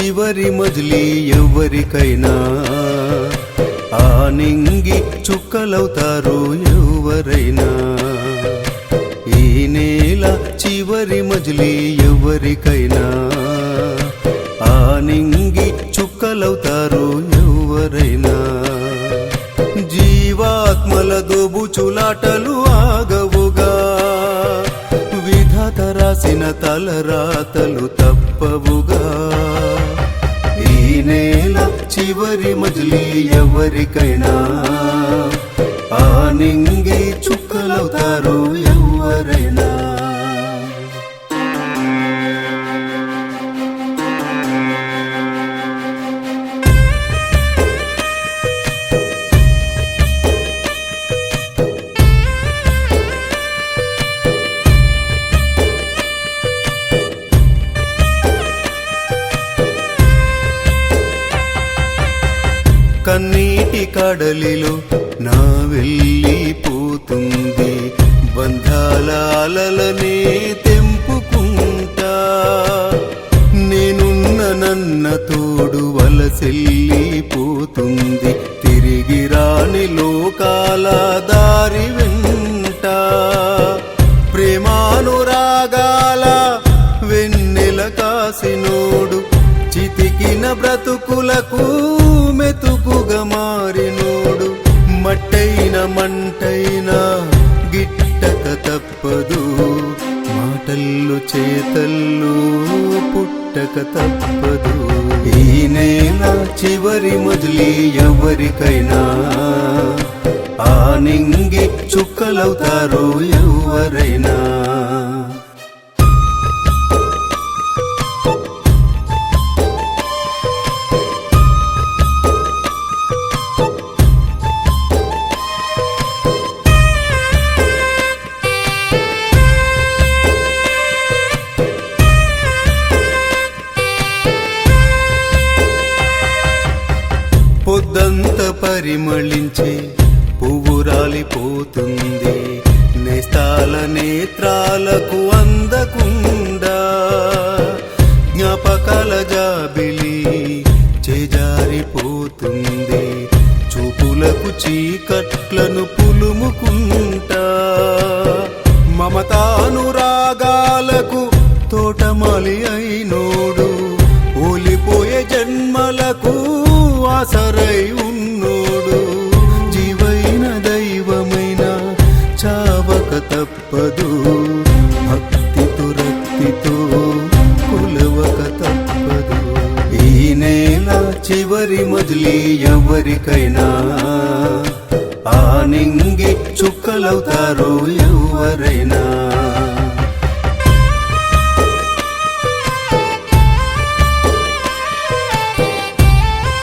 చివరి మజిలీ ఎవరికైనా. ఆ నింగి చుక్కలవుతారు ఎవరైనా. ఈ నేల చివరి మజిలీ ఎవరికైనా. ఆ నింగి చుక్కలవుతారు ఎవరైనా. జీవాత్మల దోబుచులాటలు ఆగవుగా. విధాత రాసిన తలరాతలు తప్పవుగా. చివరి మజిలీ ఎవరికైనా. ఆ నింగి చుక్కలవుతారు ఎవరైనా. నీటి కడలిలో నా వెళ్ళిపోతుంది బంధాల అలలనే తెంపుకుంటా. నేనున్న నన్న తోడు వలసెల్లిపోతుంది తిరిగి రాని లోకాల దారి వెంట. ప్రేమానురాగాల వెన్నెల కాసినోడు. చితికిన బ్రతుకులకు మాటల్లో చేతల్లో పుట్టక తప్పదు. ఈ నేల చివరి మొదలి ఎవరికైనా ఆ నింగి చుక్కలవుతారు ఎవరైనా. పొద్దంత పరిమళించే పువ్వు రాలిపోతుంది. నేస్తాల నేత్రాలకు అందకుండా జ్ఞాపకాల జాబిలి చేజారిపోతుంది. చూపులకు చీకట్లను పులుముకుంటా. మమతానురాగాలకు తోటమాలి అయినోడు. ఆసరై ఉన్నోడు జీవైన దైవమైన చావక తప్పదు. భక్తితో రక్తితో కులవక తప్పదు. ఈ నేల చివరి మొదలి ఎవరికైనా ఆ నింగి చుక్కలవుతారు ఎవరైనా.